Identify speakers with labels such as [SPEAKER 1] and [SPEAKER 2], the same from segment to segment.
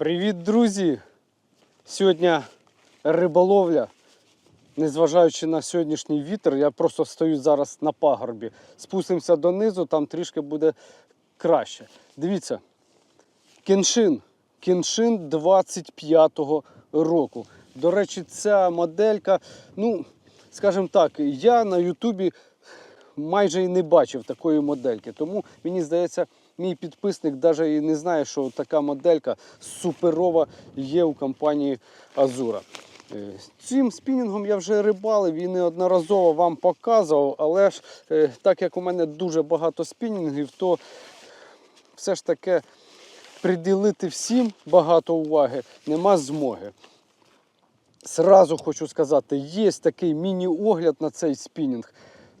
[SPEAKER 1] Привіт, друзі! Сьогодні риболовля. Незважаючи на сьогоднішній вітер, я просто стою зараз на пагорбі. Спустимося донизу, там трішки буде краще. Дивіться, кіншин. Кіншин 25-го року. До речі, ця моделька, ну, скажімо так, я на Ютубі майже і не бачив такої модельки. Тому мені здається, мій підписник навіть і не знає, що така моделька суперова є у компанії Азура. Е, Цим спінінгом я вже рибалив і неодноразово вам показував, але ж е, так як у мене дуже багато спінінгів, то все ж таки приділити всім багато уваги нема змоги. Сразу хочу сказати, є такий міні-огляд на цей спінінг.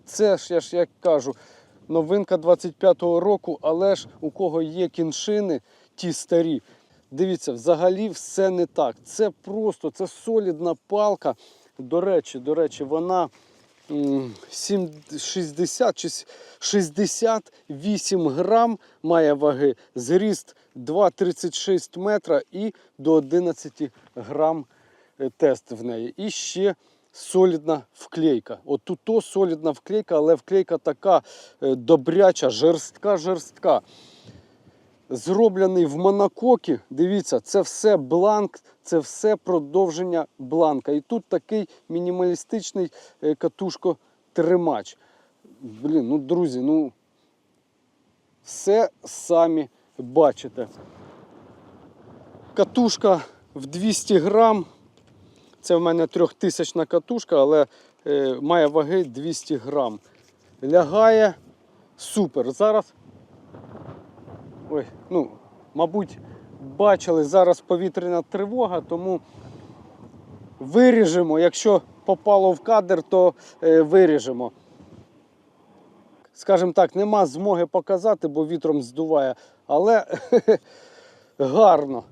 [SPEAKER 1] Це ж я ж як кажу, новинка 25-го року, але ж у кого є кіншини, ті старі. Дивіться, взагалі все не так. Це просто це солідна палка. До речі, до речі, вона м, сім- 60 чи с- 68 грам має ваги, зріст 2,36 метра і до 11 грам е, тест в неї. І ще солідна вклейка. От тут то солідна вклейка, але вклейка така е, добряча, жерстка, жерстка. Зроблений в монококі. Дивіться, це все бланк, це все продовження бланка. І тут такий мінімалістичний е, катушко-тримач. Блін, ну друзі, ну все самі бачите. Катушка в 200 грам. Це в мене трьохтисячна катушка, але е, має ваги 200 грам. Лягає супер. Зараз. Ой, ну, мабуть, бачили зараз повітряна тривога, тому виріжемо. Якщо попало в кадр, то е, виріжемо. Скажімо так, нема змоги показати, бо вітром здуває. Але гарно.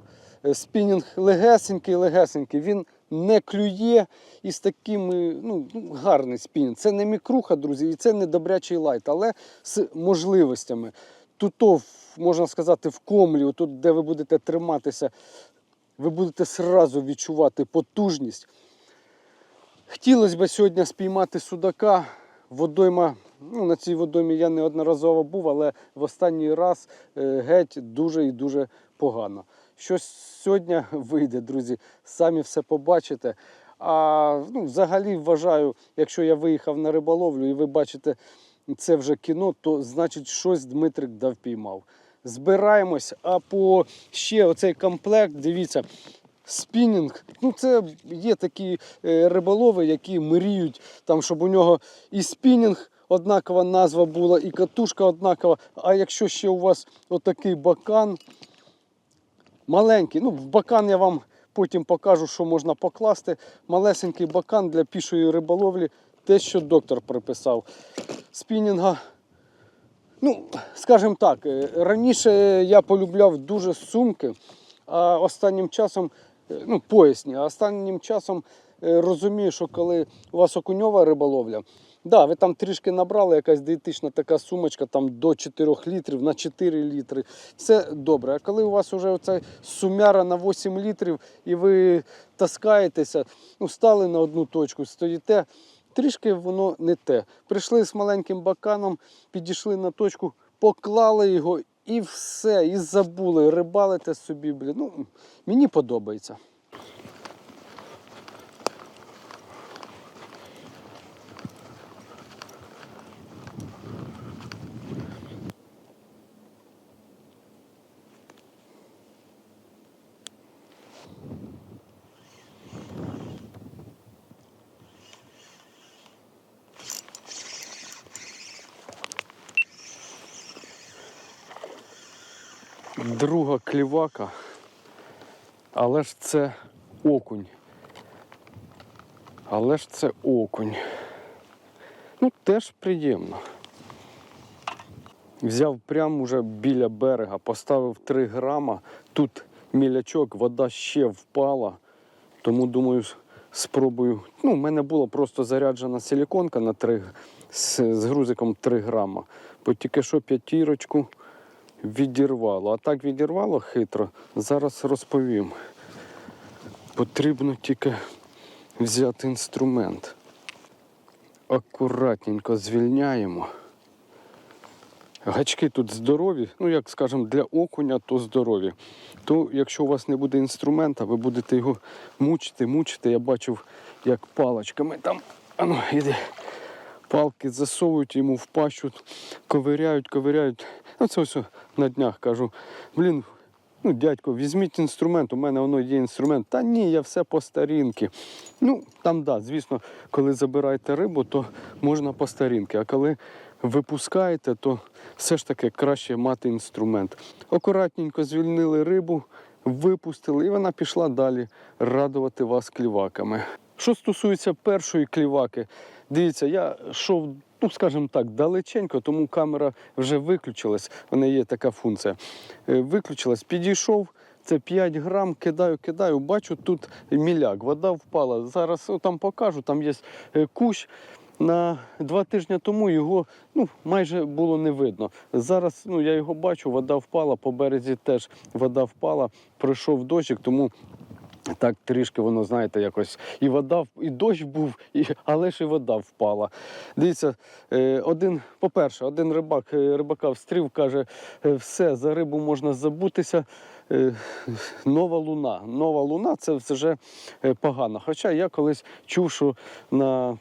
[SPEAKER 1] Е, Спінінг легесенький, легесенький. Він не клює і з такими, ну, ну, гарний спінінг. Це не мікруха, друзі, і це не добрячий лайт, але з можливостями. Тут, то, можна сказати, в комлі, тут, де ви будете триматися, ви будете сразу відчувати потужність. Хотілося б сьогодні спіймати судака. Водойма, ну, на цій водоймі я неодноразово був, але в останній раз е, геть дуже і дуже погано. Щось сьогодні вийде, друзі, самі все побачите. А ну, взагалі вважаю, якщо я виїхав на риболовлю і ви бачите це вже кіно, то значить щось Дмитрик дав піймав. Збираємось, а по ще оцей комплект, дивіться, спінінг. Ну, це є такі е, риболови, які мріють, там, щоб у нього і спінінг однакова назва була, і катушка однакова. А якщо ще у вас отакий бакан, маленький, ну, в бакан я вам потім покажу, що можна покласти. Малесенький бакан для пішої риболовлі, те, що доктор приписав. Спінінга Ну, скажімо так, е, раніше я полюбляв дуже сумки, а останнім часом, е, ну, поясні, а останнім часом е, розумію, що коли у вас окуньова риболовля, да, ви там трішки набрали якась дієтична така сумочка там до 4 літрів на 4 літри. Все добре. А коли у вас вже оця сумяра на 8 літрів і ви таскаєтеся, ну, стали на одну точку, стоїте. Трішки воно не те. Прийшли з маленьким баканом, підійшли на точку, поклали його і все, і забули. Рибалите собі, блін. Ну, мені подобається. Друга клівака, але ж це окунь. Але ж це окунь. Ну, теж приємно. Взяв прямо уже біля берега, поставив 3 грама. Тут мілячок, вода ще впала. Тому думаю, спробую. Ну, в мене була просто заряджена силіконка на 3, з, з грузиком 3 грама. Бо тільки що п'ятірочку відірвало. А так відірвало хитро. Зараз розповім. Потрібно тільки взяти інструмент. Акуратненько звільняємо. Гачки тут здорові, ну як скажемо, для окуня то здорові. То якщо у вас не буде інструмента, ви будете його мучити, мучити. Я бачив, як паличками там, ану, іди. Палки засовують йому в пащу, ковиряють, ковиряють. Ну це все на днях кажу. Блін, ну дядько, візьміть інструмент, у мене воно є інструмент. Та ні, я все по старінки. Ну, там да, звісно, коли забираєте рибу, то можна по старінки. А коли випускаєте, то все ж таки краще мати інструмент. Акуратненько звільнили рибу, випустили, і вона пішла далі радувати вас кліваками. Що стосується першої кліваки, дивіться, я йшов, ну скажімо так, далеченько, тому камера вже виключилась. В неї є така функція. Е, Виключилась, підійшов. Це 5 грам, кидаю, кидаю, бачу тут міляк, вода впала. Зараз там покажу, там є е, кущ. На два тижні тому його ну, майже було не видно. Зараз ну, я його бачу, вода впала, по березі теж вода впала, пройшов дощик, тому так трішки воно, знаєте, якось і вода, і дощ був, і, але ж і вода впала. Дивіться, е, один, по-перше, один рибак, е, рибака встрів, каже, е, все, за рибу можна забутися. Нова луна. Нова луна це вже погано. Хоча я колись чув, що на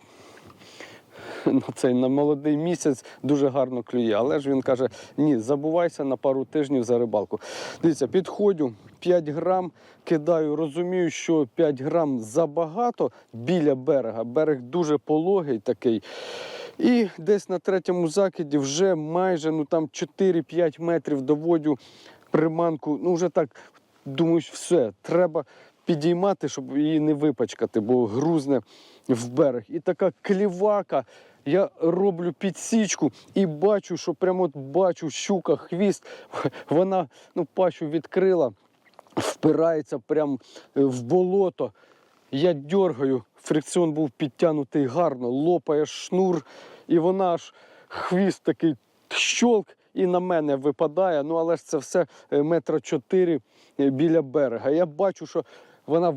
[SPEAKER 1] на цей на молодий місяць дуже гарно клює. Але ж він каже: ні, забувайся на пару тижнів за рибалку. Дивіться, підходю 5 грам, кидаю, розумію, що 5 грам забагато біля берега. Берег дуже пологий такий. І десь на третьому закиді вже майже ну там 4-5 метрів доводю приманку. Ну вже так думаю, все, треба підіймати, щоб її не випачкати, бо грузне в берег. І така клівака. Я роблю підсічку і бачу, що прямо от бачу щука, хвіст. Вона ну, пащу відкрила, впирається прямо е, в болото. Я дергаю, фрикціон був підтягнутий гарно, лопає шнур, і вона аж хвіст такий щолк і на мене випадає. Ну але ж це все е, метра чотири е, біля берега. Я бачу, що вона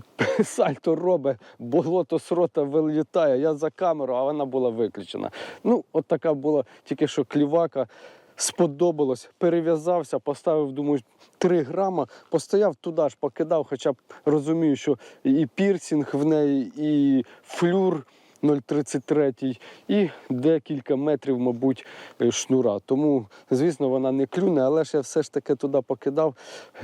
[SPEAKER 1] сальто робить, болото з рота вилітає. Я за камеру, а вона була виключена. Ну, от така була тільки що клівака. Сподобалось, перев'язався, поставив, думаю, 3 грама, постояв туди ж, покидав, хоча б розумію, що і пірсінг в неї, і флюр 0,33, і декілька метрів, мабуть, е, шнура. Тому, звісно, вона не клюне, але ж я все ж таки туди покидав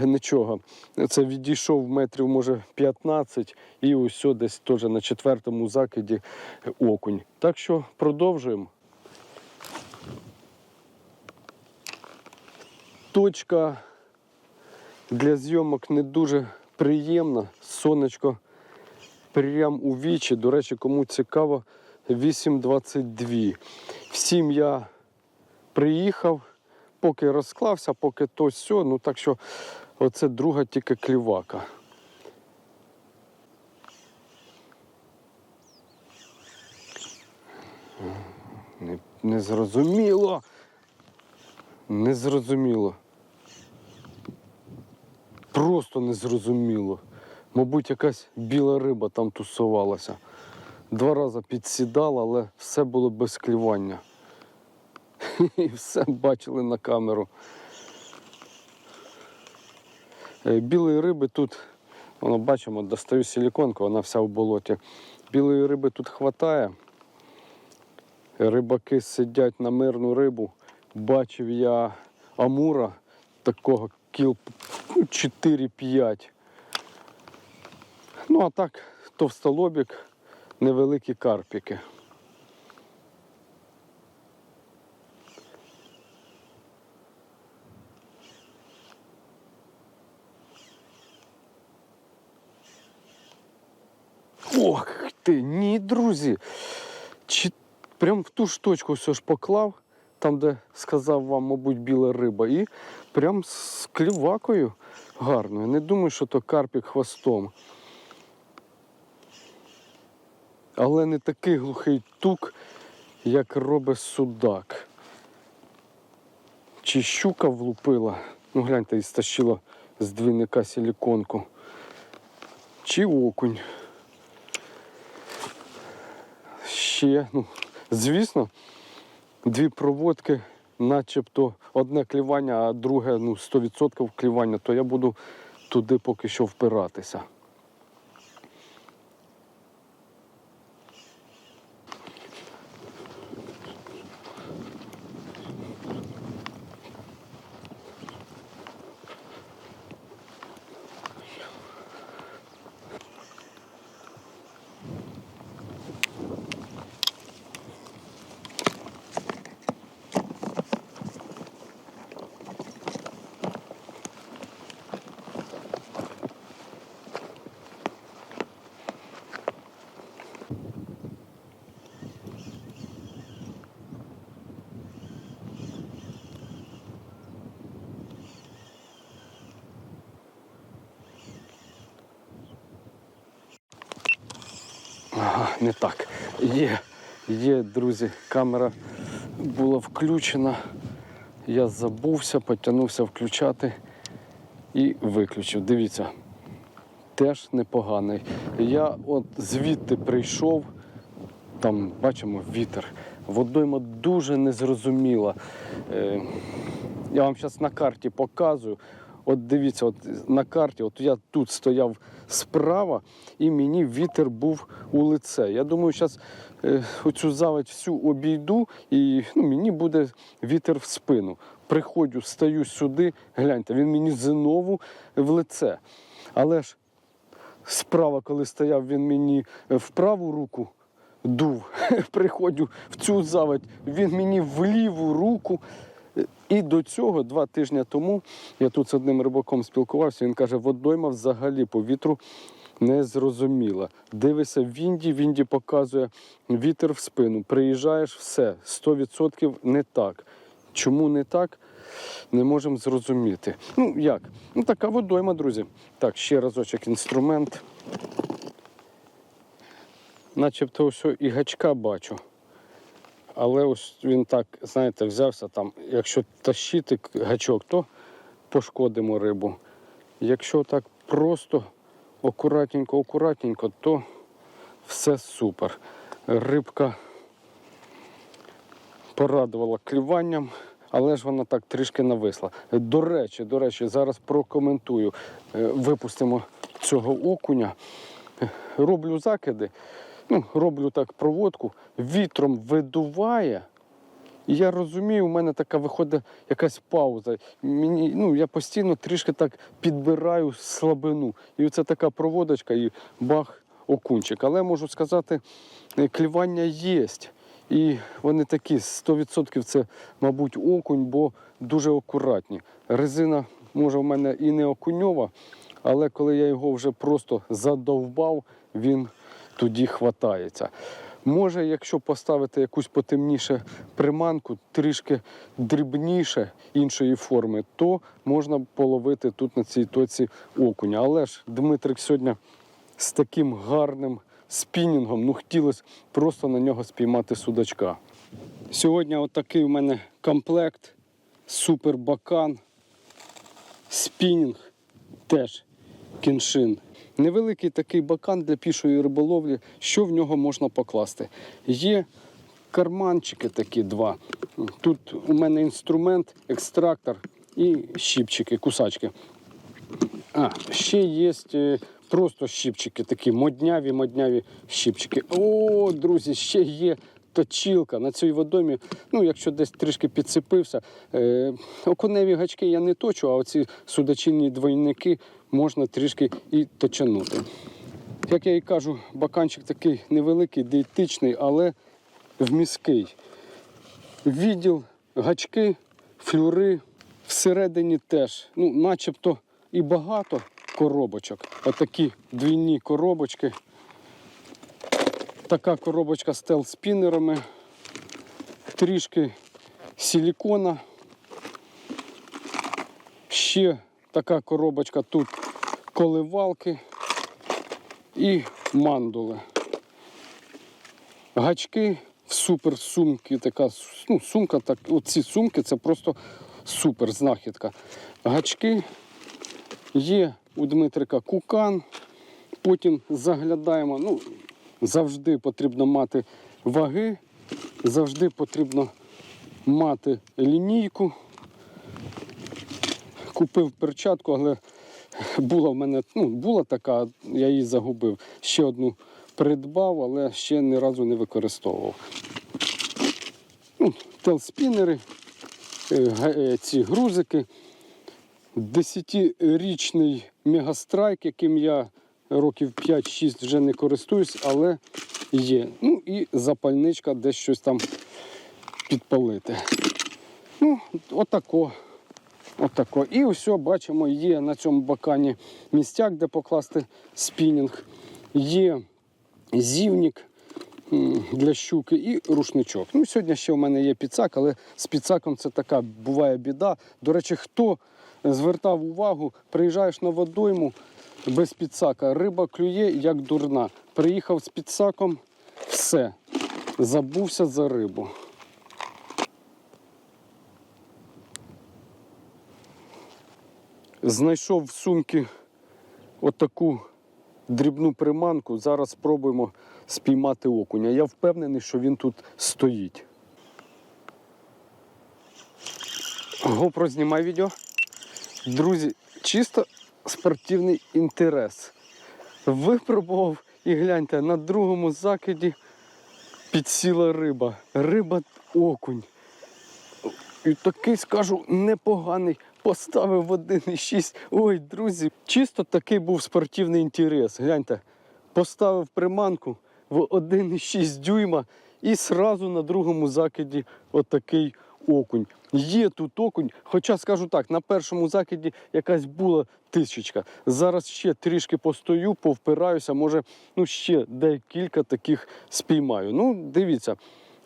[SPEAKER 1] нічого. Це відійшов метрів, може, 15, і ось десь теж на четвертому закиді окунь. Так що продовжуємо. Точка для зйомок не дуже приємна. Сонечко прям у вічі. До речі, кому цікаво, 8.22. Всім я приїхав, поки розклався, поки то сьо. Ну так що оце друга тільки клівака. Не, зрозуміло. Просто не зрозуміло. Мабуть, якась біла риба там тусувалася. Два рази підсідала, але все було без клювання. І все бачили на камеру. Е, Білої риби тут, воно бачимо, достаю силіконку, вона вся в болоті. Білої риби тут хватає. Рибаки сидять на мирну рибу. Бачив я амура такого кіл ну, 4-5. Ну, а так, товстолобік, невеликі карпіки. Ох ти, ні, друзі. Чи прям в ту ж точку все ж поклав, там, де сказав вам, мабуть, біла риба, і прям з клівакою гарною. Не думаю, що то карпік хвостом. Але не такий глухий тук, як робить судак. чи щука влупила. Ну, гляньте, і стащила з двійника силіконку. Чи окунь. Ще, ну, звісно, дві проводки, начебто одне клівання, а друге ну, 100% клівання, то я буду туди поки що впиратися. Не так. Є, є, друзі, камера була включена. Я забувся, потягнувся включати і виключив. Дивіться, теж непоганий. Я от звідти прийшов, там бачимо вітер. Водойма дуже незрозуміла. Е, я вам зараз на карті показую. От дивіться, от на карті, от я тут стояв справа, і мені вітер був у лице. Я думаю, зараз е, оцю заводь всю обійду, і ну, мені буде вітер в спину. Приходжу, стою сюди, гляньте, він мені знову в лице. Але ж справа, коли стояв, він мені в праву руку дув. Приходжу в цю заводь, він мені в ліву руку. І до цього, два тижні тому, я тут з одним рибаком спілкувався, він каже, водойма взагалі по вітру не зрозуміла. Дивися в Вінді, Вінді показує вітер в спину. Приїжджаєш, все, 100% не так. Чому не так? Не можемо зрозуміти. Ну як? Ну така водойма, друзі. Так, ще разочок інструмент. Начебто ось і гачка бачу. Але ось він так, знаєте, взявся там. Якщо тащити гачок, то пошкодимо рибу. Якщо так просто акуратненько, акуратненько, то все супер. Рибка порадувала клюванням, але ж вона так трішки нависла. До речі, до речі, зараз прокоментую. Е, Випустимо цього окуня. Е, Роблю закиди, ну, роблю так проводку, вітром видуває. І я розумію, у мене така виходить якась пауза. Мені, ну, я постійно трішки так підбираю слабину. І це така проводочка, і бах, окунчик. Але можу сказати, е, клювання є. І вони такі 100% це, мабуть, окунь, бо дуже акуратні. Резина, може, в мене і не окуньова, але коли я його вже просто задовбав, він тоді хватається. Може, якщо поставити якусь потемніше приманку, трішки дрібніше іншої форми, то можна половити тут на цій тоці окуня. Але ж Дмитрик сьогодні з таким гарним спінінгом, ну хотілося просто на нього спіймати судачка. Сьогодні отакий у мене комплект, супер бакан, спінінг теж кіншин. Невеликий такий бакан для пішої риболовлі. Що в нього можна покласти? Є карманчики такі два. Тут у мене інструмент, екстрактор і щіпчики, кусачки. А, ще є е, просто щіпчики, такі модняві, модняві щіпчики. О, друзі, ще є точілка на цій водомі. Ну, якщо десь трішки підсипився. Е, окуневі гачки я не точу, а оці судачинні двойники можна трішки і точанути. Як я і кажу, баканчик такий невеликий, дієтичний, але вміський. Відділ, гачки, флюри. Всередині теж, ну, начебто і багато коробочок. Отакі двійні коробочки. Така коробочка з телспінерами, трішки силікона. Ще така коробочка тут коливалки і мандули. Гачки в суперсумки, така ну, сумка, так, оці сумки це просто супер знахідка. Гачки є у Дмитрика кукан. Потім заглядаємо. Ну, завжди потрібно мати ваги, завжди потрібно мати лінійку. Купив перчатку, але була в мене, ну, була така, я її загубив. Ще одну придбав, але ще ні разу не використовував. Ну, телспінери, е, е, ці грузики. Десятирічний мегастрайк, яким я років 5-6 вже не користуюсь, але є. Ну і запальничка, десь щось там підпалити. Ну, отако. Отако. І все, бачимо, є на цьому бакані містяк, де покласти спінінг. Є зівник для щуки і рушничок. Ну, сьогодні ще в мене є підсак, але з підсаком це така буває біда. До речі, хто звертав увагу, приїжджаєш на водойму без підсака, риба клює як дурна. Приїхав з підсаком, все, забувся за рибу. Знайшов в сумці отаку дрібну приманку. Зараз спробуємо спіймати окуня. Я впевнений, що він тут стоїть. GoPro знімай відео. Друзі, чисто спортивний інтерес. Випробував і гляньте, на другому закиді підсіла риба. Риба окунь. І такий, скажу, непоганий. Поставив в 1,6. Ой, друзі, чисто такий був спортивний інтерес. Гляньте, поставив приманку в 1,6 дюйма і сразу на другому закиді отакий окунь. Є тут окунь, хоча скажу так, на першому закиді якась була тисячка. Зараз ще трішки постою, повпираюся, може, ну ще декілька таких спіймаю. Ну, дивіться.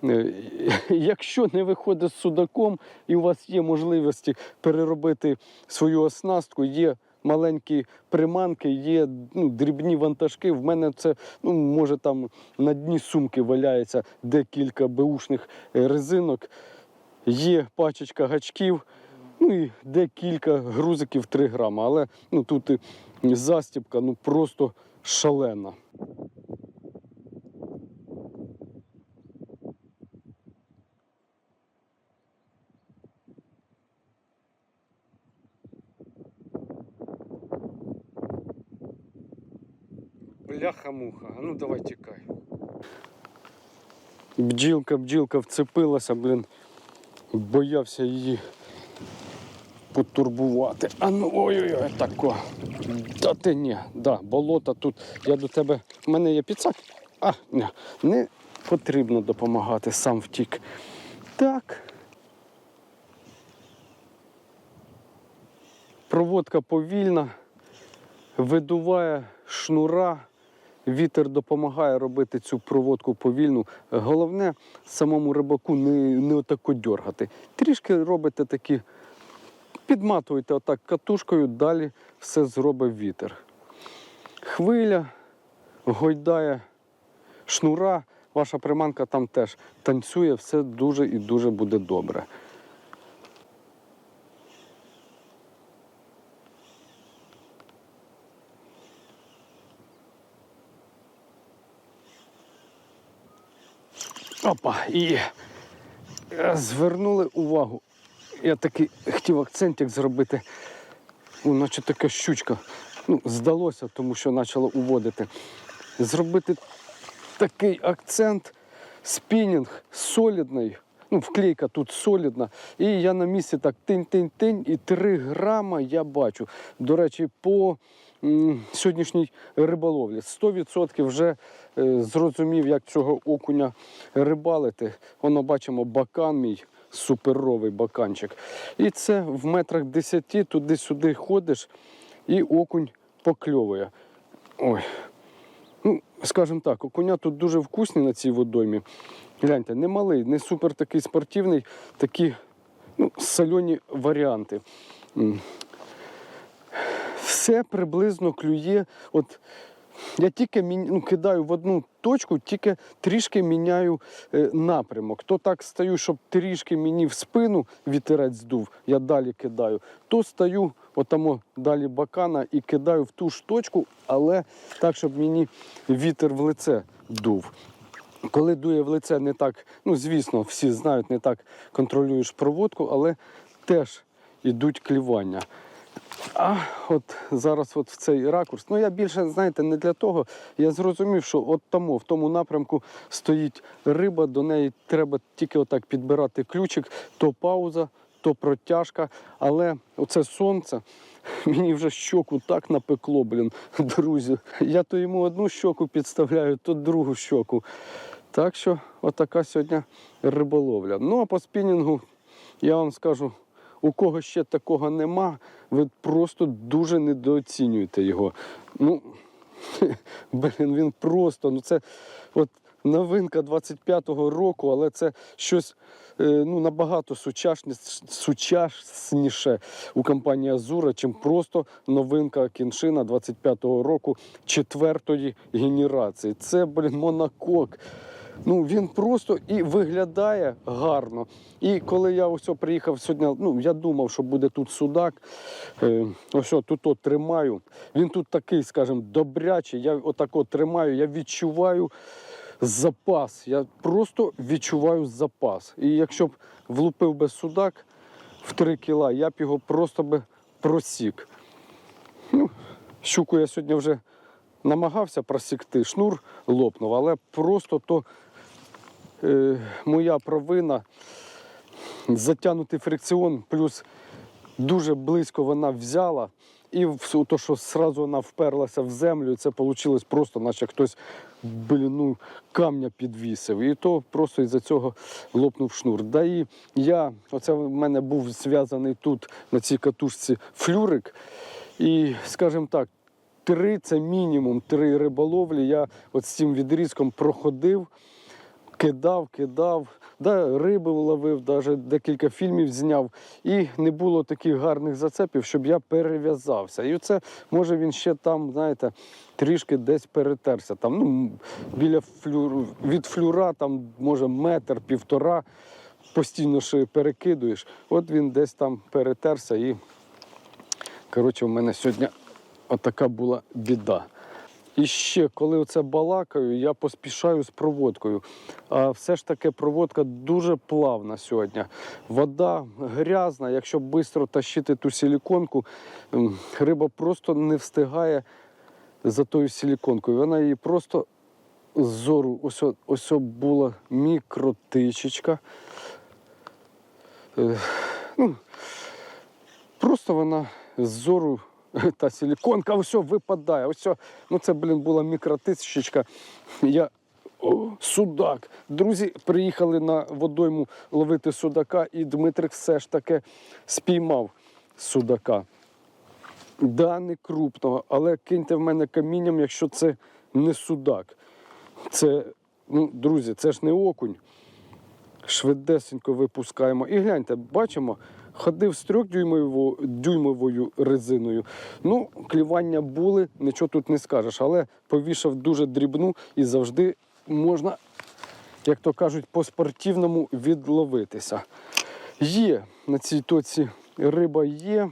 [SPEAKER 1] Е, Якщо не виходить з судаком і у вас є можливості переробити свою оснастку, є маленькі приманки, є ну, дрібні вантажки. В мене це ну, може там на дні сумки валяється декілька беушних е, резинок, є пачечка гачків, ну і декілька грузиків 3 грама. Але ну, тут застібка ну, просто шалена. Бляха-муха, а ну давай тікай. Бджілка, бджілка вцепилася, блін. Боявся її потурбувати. А ну ой-ой-ой, тако. Та ти ні, да, болото тут. Я до тебе. У мене є підсак. А, ні, не потрібно допомагати, сам втік. Так. Проводка повільна, видуває шнура. Вітер допомагає робити цю проводку повільну. Головне самому рибаку не, не отако дергати. Трішки робите такі, підматуєте отак катушкою, далі все зробить вітер. Хвиля гойдає шнура, ваша приманка там теж танцює, все дуже і дуже буде добре. Опа, і е, звернули увагу. Я такий хотів акцентик зробити. Ну, наче така щучка. Ну, здалося, тому що почало уводити. Зробити такий акцент, спінінг солідний. Ну, вклейка тут солідна. І я на місці так тинь-тинь-тинь, і 3 грама я бачу. До речі, по м, сьогоднішній риболовлі 100% вже зрозумів, як цього окуня рибалити. Воно бачимо бакан мій. Суперовий баканчик. І це в метрах 10 туди-сюди ходиш, і окунь покльовує. Ой, Ну, скажімо так, окуня тут дуже вкусні на цій водоймі. Гляньте, не малий, не супер такий спортивний, такі ну, сольоні варіанти. Все приблизно клює. От я тільки ну, кидаю в одну точку, тільки трішки міняю е, напрямок. То так стаю, щоб трішки мені в спину вітерець здув, я далі кидаю, то стаю отамо далі бакана і кидаю в ту ж точку, але так, щоб мені вітер в лице дув. Коли дує в лице, не так, ну звісно, всі знають, не так контролюєш проводку, але теж ідуть клівання. А от зараз от в цей ракурс. Ну я більше, знаєте, не для того. Я зрозумів, що от тому, в тому напрямку стоїть риба, до неї треба тільки отак підбирати ключик, то пауза, то протяжка. Але оце сонце мені вже щоку так напекло, блін, друзі. Я то йому одну щоку підставляю, то другу щоку. Так що отака сьогодні риболовля. Ну а по спінінгу я вам скажу, у кого ще такого нема, ви просто дуже недооцінюєте його. Ну, блін, він просто, ну це от новинка 25-го року, але це щось е, ну, набагато сучасніше, у компанії Азура, чим просто новинка кіншина 25-го року четвертої генерації. Це, блін, монокок. Ну, він просто і виглядає гарно. І коли я ось приїхав сьогодні, ну я думав, що буде тут судак. Е, ось тут от тримаю. Він тут такий, скажімо, добрячий. Я отако тримаю, я відчуваю запас. Я просто відчуваю запас. І якщо б влупив би судак в 3 кіла, я б його просто би просік. Ну, щуку я сьогодні вже намагався просікти, шнур лопнув, але просто то е, моя провина затягнутий фрикціон, плюс дуже близько вона взяла. І то, що одразу вона вперлася в землю, і це вийшло просто, наче хтось блін, ну, камня підвісив. І то просто із-за цього лопнув шнур. Да і я, оце в мене був зв'язаний тут на цій катушці флюрик. І, скажімо так, три це мінімум три риболовлі. Я от з цим відрізком проходив, кидав, кидав, да, риби ловив, навіть декілька фільмів зняв. І не було таких гарних зацепів, щоб я перев'язався. І оце, може, він ще там, знаєте, трішки десь перетерся. Там, ну, біля флюр, від флюра, там, може, метр, півтора. Постійно ще перекидуєш. От він десь там перетерся і Коротше, у мене сьогодні отака була біда. І ще, коли оце балакаю, я поспішаю з проводкою. А все ж таки проводка дуже плавна сьогодні. Вода грязна. Якщо швидко тащити ту силіконку, риба просто не встигає за тою силіконкою. Вона її просто з зору, ось, ось була мікротичечка. Ну, Просто вона з зору та силіконка, ось випадає. Ось, ну це, блін, була мікротисячка. Я. О, судак. Друзі приїхали на водойму ловити судака, і Дмитрик все ж таки спіймав судака. Да, не крупного, але киньте в мене камінням, якщо це не судак. Це, ну, друзі, це ж не окунь швидесенько випускаємо. І гляньте, бачимо, ходив з трьохдюймовою дюймовою резиною. Ну, клівання були, нічого тут не скажеш, але повішав дуже дрібну і завжди можна, як то кажуть, по-спортивному відловитися. Є на цій тоці риба є.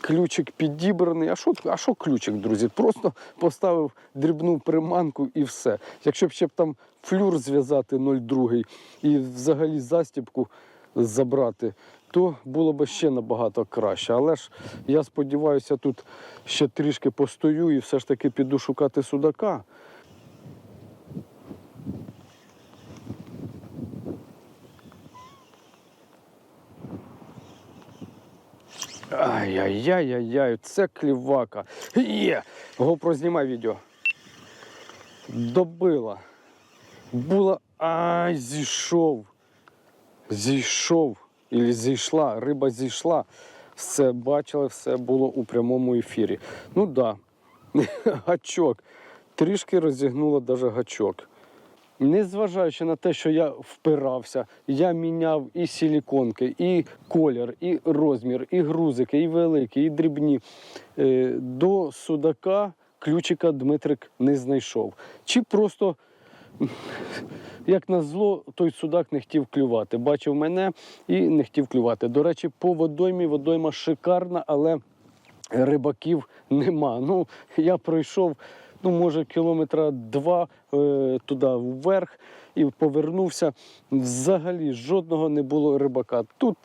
[SPEAKER 1] Ключик підібраний. А що, а що ключик, друзі? Просто поставив дрібну приманку і все. Якщо б ще б там флюр зв'язати 0,2 і взагалі застібку забрати, то було б ще набагато краще. Але ж я сподіваюся, тут ще трішки постою і все ж таки піду шукати судака. Ай-яй-яй-яй, це клівака. Є! GoPro знімай відео. Добила. Була. Ай, зійшов. Зійшов. Ілі зійшла, риба зійшла. Все бачили, все було у прямому ефірі. Ну так, да. гачок. Трішки розігнуло навіть гачок. Незважаючи на те, що я впирався, я міняв і силіконки, і колір, і розмір, і грузики, і великі, і дрібні. Е, До судака ключика Дмитрик не знайшов. Чи просто, як назло, той судак не хотів клювати. Бачив мене і не хотів клювати. До речі, по водоймі водойма шикарна, але рибаків нема. Ну, я пройшов, ну, може, кілометра два е, туди вверх і повернувся. Взагалі жодного не було рибака. Тут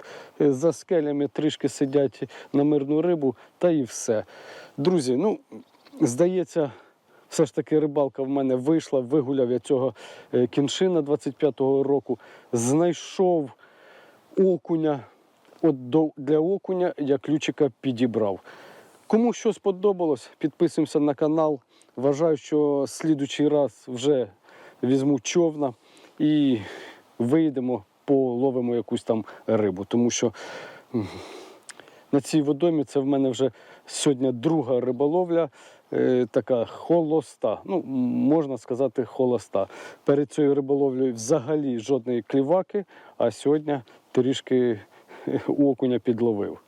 [SPEAKER 1] е, за скелями трішки сидять на мирну рибу, та і все. Друзі, ну, здається. Все ж таки рибалка в мене вийшла, вигуляв я цього е, кіншина 25-го року, знайшов окуня. От до, для окуня я ключика підібрав. Кому що сподобалось, підписуємося на канал. Вважаю, що слідучий раз вже візьму човна і вийдемо, половимо якусь там рибу. Тому що на цій водомі це в мене вже сьогодні друга риболовля, така холоста. Ну, можна сказати, холоста. Перед цією риболовлею взагалі жодної кліваки, а сьогодні трішки окуня підловив.